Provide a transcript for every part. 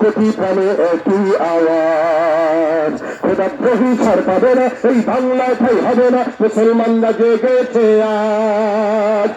কোটি প্রাণে একই আওয়াজ। খোদাদ্রোহী ছাড় পাবে না এই বাংলায় ঠাই হবে না, মুসলমানরা জেগেছে আজ।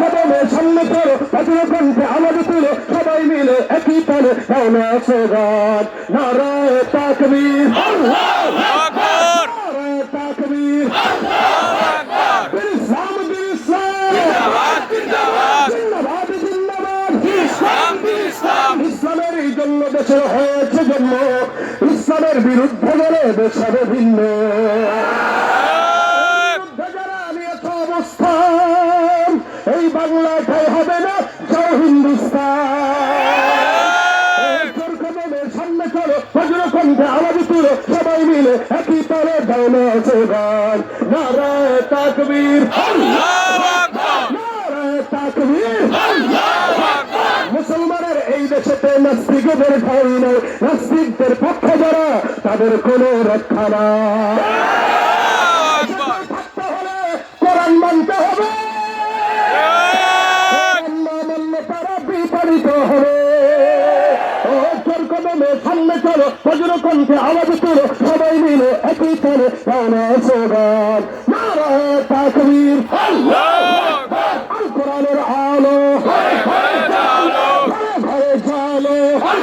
কদমে সামনে করো পাথর কণ্ঠে আমাদের তুলো, সবাই মিলে একই প্রাণে দাও না সোগান নারায় তাকবীর। আকবর! দেশের হয়েছে জন্ম ইসলামের বিরুদ্ধে গেলে দেশ হবে ভিন্ন অবস্থান এই বাংলায় হবে না যাও হিন্দুস্তান। সামনে আওয়াজ তুলো সবাই মিলে একই তালে সোগান নারায় তাকবীর নারায় তাকবীর আল্লাহু দেশেতে নাস্তিকদের নেই। নাস্তিকদের পক্ষে যারা তাদের কোনো রক্ষা কোরআন মানতে হবে। কোরআন না মানলে তারা বিতাড়িত হবে। কদমে সামনে চলো বজ্র কণ্ঠে আওয়াজ তুলো সবাই মিলে একই তালে গানা সোগান তাকবীর। আল্লাহু